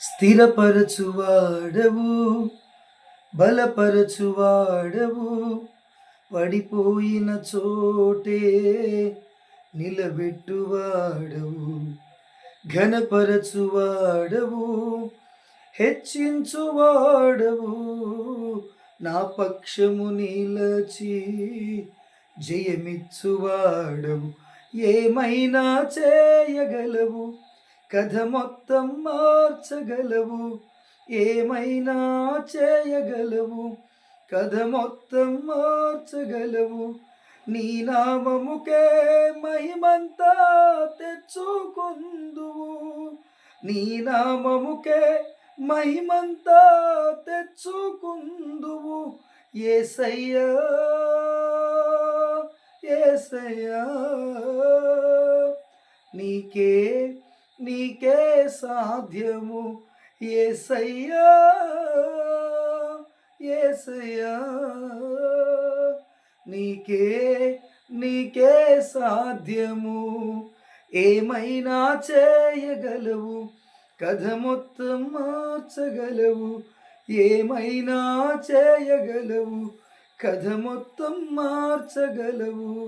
స్థిరపరచువాడవు బలపరచువాడవు పడిపోయిన చోటే నిలబెట్టువాడవు ఘనపరచువాడవు హెచ్చించువాడవు నా పక్షము నిలచి జయమిచ్చువాడవు ఏమైనా చేయగలవు? కథ మొత్తం మార్చగలవు ఏమైనా చేయగలవు. కథ మొత్తం మార్చగలవు నీ నామముకే మహిమంతా తెచ్చుకుందువు. నీ నామముకే మహిమంతా తెచ్చుకుందువు. ఏసయ్యా ఏసయ్యా నీకే నీకే సాధ్యము. ఏసయ్యా ఏసయ్యా నీకే నీకే సాధ్యము. ఏమైనా చేయగలవు కథ మొత్తం మార్చగలవు. ఏమైనా చేయగలవు కథ మొత్తం మార్చగలవు.